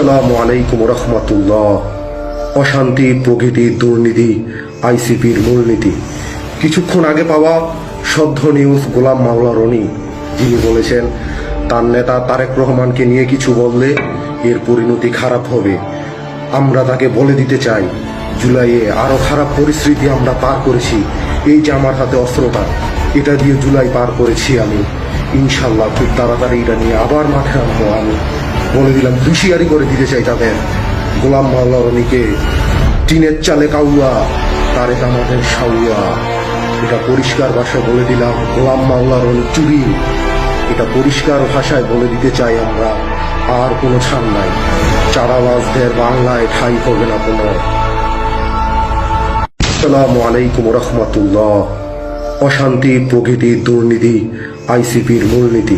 আসসালামু আলাইকুম রহমতুল্লাহ। অশান্তি প্রকৃতি দুর্নীতি, আইসিপির মূলনীতি। কিছুক্ষণ আগে পাওয়া সদ্য নিউজ গোলাম মাওলা রনি, যিনি বলেছেন, তার নেতা তারেক রহমানকে নিয়ে কিছু বললে এর পরিণতি খারাপ হবে। আমরা তাকে বলে দিতে চাই, জুলাইয়ে আরও খারাপ পরিস্থিতি আমরা পার করেছি। এই যে আমার হাতে অস্ত্রটা, এটা দিয়ে জুলাই পার করেছি আমি। ইনশাল্লাহ খুব তাড়াতাড়ি এটা নিয়ে আবার মাঠে আনব আমি। বলে দিলাম, হুঁশিয়ারি করে দিতে চাই তাদের। গোলাম মাওলা রনিকে, টিনের চালে কাউয়া, তারে আমাদের সাউয়া। এটা পরিষ্কার ভাষায় বলে দিলাম, গোলাম মাওলা রনি চুরি। এটা পরিষ্কার ভাষায় বলে দিতে চাই আমরা, আর কোনো ছাড় নাই। চারাবাজদের বাংলায় ঠাই হবে না কোনো। আসসালামু আলাইকুম রহমতুল্লাহ। অশান্তি, প্রকৃতি, দুর্নীতি, আইসিপির মূলনীতি।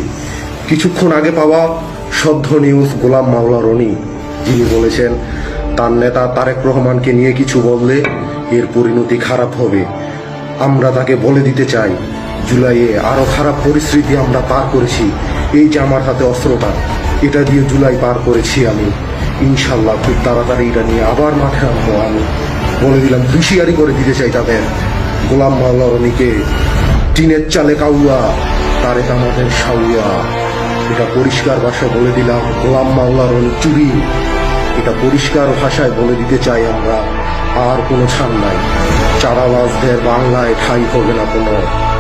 কিছুক্ষণ আগে পাওয়া সদ্য নিউজ গোলাম মাওলা রনি, যিনি বলেছেন, তার নেতা তারেক রহমানকে নিয়ে কিছু বললে এর পরিণতি খারাপ হবে। আমরা তাকে বলে দিতে চাই, জুলাইয়ে আরও খারাপ পরিস্থিতি আমরা পার করেছি, এই যে আমার হাতে অস্ত্রটা, এটা দিয়ে জুলাই পার করেছি আমি। ইনশাল্লাহ খুব তাড়াতাড়ি এটা নিয়ে আবার মাঠে আনব আমি। বলে দিলাম, হুঁশিয়ারি করে দিতে চাই তাদের। গোলাম মাওলা রনিকে, টিনের চালে কাউয়া, তারেক আমাদের সাউয়া এটা পরিষ্কার ভাষায় বলে দিলাম, গোলাম মাল্লার ওই চুরি। এটা পরিষ্কার ভাষায় বলে দিতে চাই আমরা, আর কোনো ছাড় নাই। চারাবাজদের বাংলায় ঠাই হবে না কোনো।